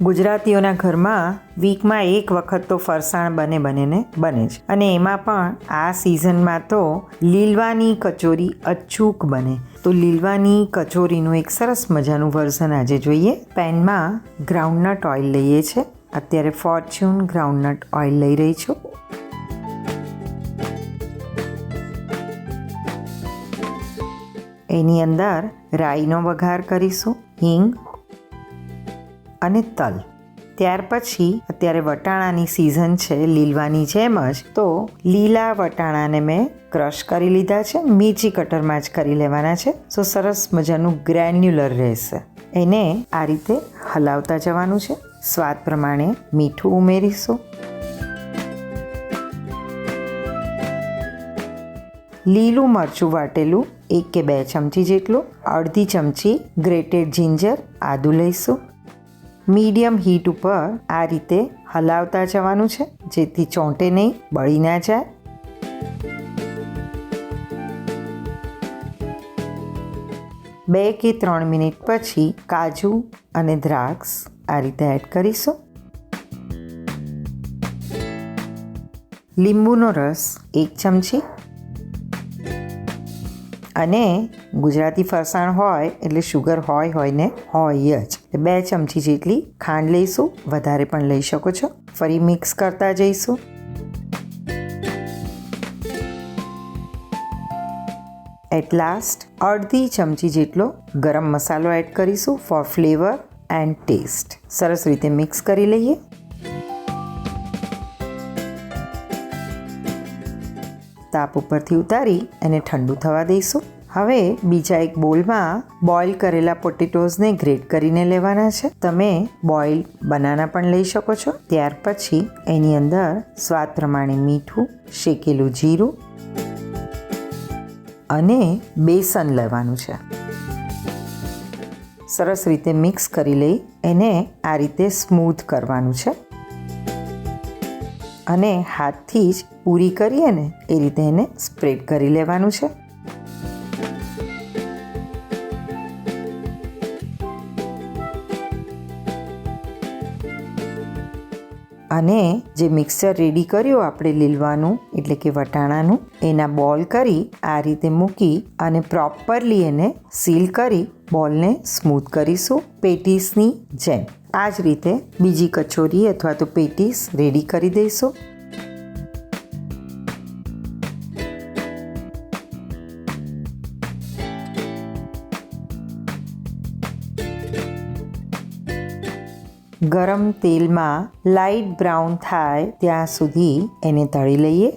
ગુજરાતીઓના ઘરમાં વીકમાં એક વખત તો ફરસાણ બને બનેને બને જ. અને એમાં પણ આ સિઝનમાં તો લીલવાની કચોરી અચૂક બને. તો લીલવાની કચોરીનું એક સરસ મજાનું વર્ઝન આજે જોઈએ. પેનમાં ગ્રાઉન્ડનટ ઓઇલ લઈએ છે. અત્યારે ફોર્ચ્યુન ગ્રાઉન્ડનટ ઓઇલ લઈ રહી છું. એની અંદર રાઈનો વઘાર કરીશું, હિંગ અને તલ. ત્યાર પછી અત્યારે વટાણાની સિઝન છે, લીલવાની જેમ જ, તો લીલા વટાણાને મેં ક્રશ કરી લીધા છે મીરચી કટરમાં જ કરી લેવાના છે સો સરસ મજાનું ગ્રેન્યુલર રહેશે. એને આ રીતે હલાવતા જવાનું છે. સ્વાદ પ્રમાણે મીઠું ઉમેરીશું. લીલું મરચું વાટેલું એક કે બે ચમચી જેટલું, અડધી ચમચી ગ્રેટેડ જિંજર આદું લઈશું. મીડિયમ હીટ ઉપર આ રીતે હલાવતા જવાનું છે, જેથી ચોંટે નહીં, બળી ના જાય. બે કે ત્રણ મિનિટ પછી કાજુ અને દ્રાક્ષ આ રીતે એડ કરીશું. લીંબુનો રસ એક ચમચી અને ગુજરાતી ફરસાણ હોય એટલે શુગર હોય હોય ને હોય જ. બે ચમચી જેટલી ખાંડ લઈશું, વધારે પણ લઈ શકો છો. ફરી મિક્સ કરતા જઈશું. એટ લાસ્ટ અડધી ચમચી જેટલો ગરમ મસાલો એડ કરીશું ફોર ફ્લેવર એન્ડ ટેસ્ટ સરસ રીતે મિક્સ કરી લઈએ. તાપ ઉપરથી ઉતારી એને ઠંડુ થવા દઈશું. હવે બીજા એક બોલમાં બોઇલ કરેલા પોટેટોઝને ગ્રેટ કરીને લેવાના છે. તમે બોઇલ બનાના પણ લઈ શકો છો. ત્યાર પછી એની અંદર સ્વાદ પ્રમાણે મીઠું, શેકેલું જીરું અને બેસન લેવાનું છે. સરસ રીતે મિક્સ કરી લઈ એને આ રીતે સ્મૂથ કરવાનું છે. અને હાથથી જ પૂરી કરીએ ને એ રીતે એને સ્પ્રેડ કરી લેવાનું છે. અને જે મિક્સર રેડી કર્યું આપણે લીલવાનું, એટલે કે વટાણાનું, એના બોલ કરી આ રીતે મૂકી અને પ્રોપરલી એને સીલ કરી બોલને સ્મૂથ કરીશું પેટીસની જેમ. આ જ રીતે બીજી કચોરી અથવા તો પેટીસ રેડી કરી દઈશું. ગરમ તેલમાં લાઇટ બ્રાઉન થાય ત્યાં સુધી એને તળી લઈએ.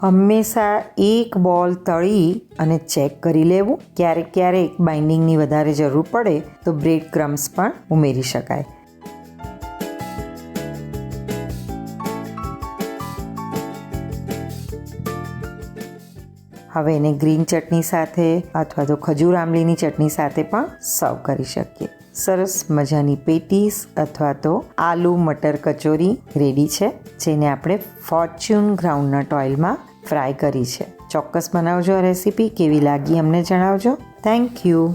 હંમેશા એક બોલ તળી અને ચેક કરી લેવું. ક્યારેક ક્યારેક બાઇન્ડિંગની વધારે જરૂર પડે તો બ્રેડ ક્રમ્સ પણ ઉમેરી શકાય. હવે એને ગ્રીન ચટણી સાથે અથવા તો ખજૂર આંબલીની ચટણી સાથે પણ સર્વ કરી શકીએ. સરસ મજાની પેટીસ અથવા તો આલુ મટર કચોરી રેડી છે, જેને આપણે ફોર્ચ્યુન ગ્રાઉન્ડનટ ઓઇલમાં ફ્રાય કરી છે. ચોક્કસ બનાવજો આ રેસીપી, કેવી લાગી અમને જણાવજો. Thank you.